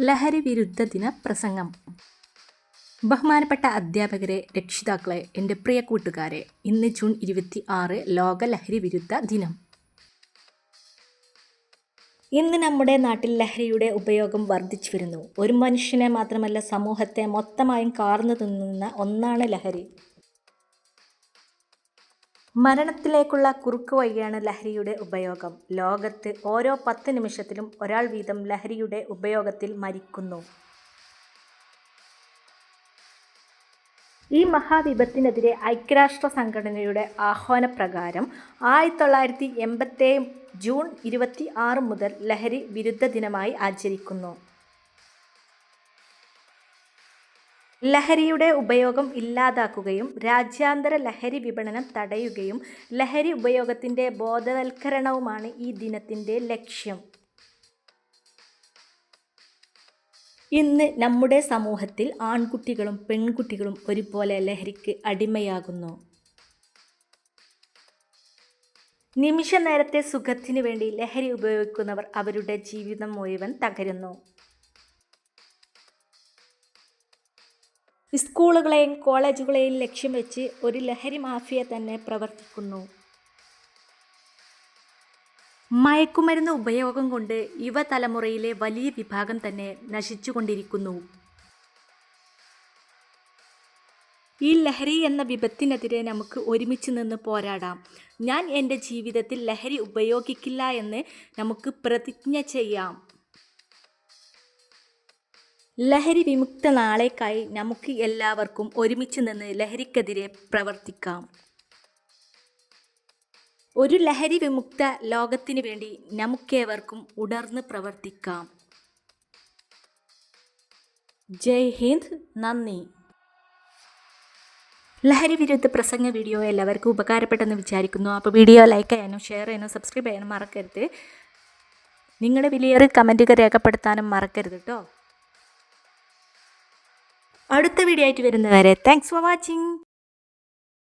ലഹരി വിരുദ്ധ ദിന പ്രസംഗം. ബഹുമാനപ്പെട്ട അധ്യാപകരെ രക്ഷിതാക്കളെ എന്റെ പ്രിയ കൂട്ടുകാരെ ഇന്ന് ജൂൺ ഇരുപത്തി ആറ് ലോക ലഹരി വിരുദ്ധ ദിനം. ഇന്ന് നമ്മുടെ നാട്ടിൽ ലഹരിയുടെ ഉപയോഗം വർദ്ധിച്ചു വരുന്നു. ഒരു മനുഷ്യനെ മാത്രമല്ല സമൂഹത്തെ മൊത്തമായും കാർന്നു തിന്നുന്ന ഒന്നാണ് ലഹരി. മരണത്തിലേക്കുള്ള കുറുക്ക് വഴിയാണ് ലഹരിയുടെ ഉപയോഗം. ലോകത്ത് ഓരോ പത്ത് നിമിഷത്തിലും ഒരാൾ വീതം ലഹരിയുടെ ഉപയോഗത്തിൽ മരിക്കുന്നു. ഈ മഹാവിപത്തിനെതിരെ ഐക്യരാഷ്ട്ര സംഘടനയുടെ ആഹ്വാനപ്രകാരം ആയിരത്തി തൊള്ളായിരത്തി എൺപത്തേഴ് ജൂൺ ഇരുപത്തി ആറ് മുതൽ ലഹരി വിരുദ്ധ ദിനമായി ആചരിക്കുന്നു. ലഹരിയുടെ ഉപയോഗം ഇല്ലാതാക്കുകയും രാജ്യാന്തര ലഹരി വിപണനം തടയുകയും ലഹരി ഉപയോഗത്തിന്റെ ബോധവൽക്കരണവുമാണ് ഈ ദിനത്തിന്റെ ലക്ഷ്യം. ഇന്ന് നമ്മുടെ സമൂഹത്തിൽ ആൺകുട്ടികളും പെൺകുട്ടികളും ഒരുപോലെ ലഹരിക്ക് അടിമയാകുന്നു. നിമിഷ നേരത്തെ സുഖത്തിനു വേണ്ടി ലഹരി ഉപയോഗിക്കുന്നവർ അവരുടെ ജീവിതം മുഴുവൻ തകരുന്നു. സ്കൂളുകളെയും കോളേജുകളെയും ലക്ഷ്യം വെച്ച് ഒരു ലഹരി മാഫിയ തന്നെ പ്രവർത്തിക്കുന്നു. മയക്കുമരുന്ന് ഉപയോഗം കൊണ്ട് യുവതലമുറയിലെ വലിയ വിഭാഗം തന്നെ നശിച്ചുകൊണ്ടിരിക്കുന്നു. ഈ ലഹരി എന്ന വിപത്തിനെതിരെ നമുക്ക് ഒരുമിച്ച് നിന്ന് പോരാടാം. ഞാൻ എന്റെ ജീവിതത്തിൽ ലഹരി ഉപയോഗിക്കില്ല എന്ന് നമുക്ക് പ്രതിജ്ഞ ചെയ്യാം. ലഹരി വിമുക്ത നാളേക്കായി നമുക്ക് എല്ലാവർക്കും ഒരുമിച്ച് നിന്ന് ലഹരിക്കെതിരെ പ്രവർത്തിക്കാം. ഒരു ലഹരി വിമുക്ത ലോകത്തിന് വേണ്ടി നമുക്കേവർക്കും ഉണർന്ന് പ്രവർത്തിക്കാം. ജയ് ഹിന്ദ്. നന്ദി. ലഹരി വിരുദ്ധ പ്രസംഗ വീഡിയോ എല്ലാവർക്കും ഉപകാരപ്പെട്ടെന്ന് വിചാരിക്കുന്നു. അപ്പോൾ വീഡിയോ ലൈക്ക് ചെയ്യാനും ഷെയർ ചെയ്യാനും സബ്സ്ക്രൈബ് ചെയ്യാനും മറക്കരുത്. നിങ്ങളുടെ വിലയേറെ കമന്റുകൾ രേഖപ്പെടുത്താനും മറക്കരുത് കേട്ടോ അടുത്ത വീഡിയോ ആയിട്ട് വരുന്നവരെ താങ്ക്സ് ഫോർ വാച്ചിങ്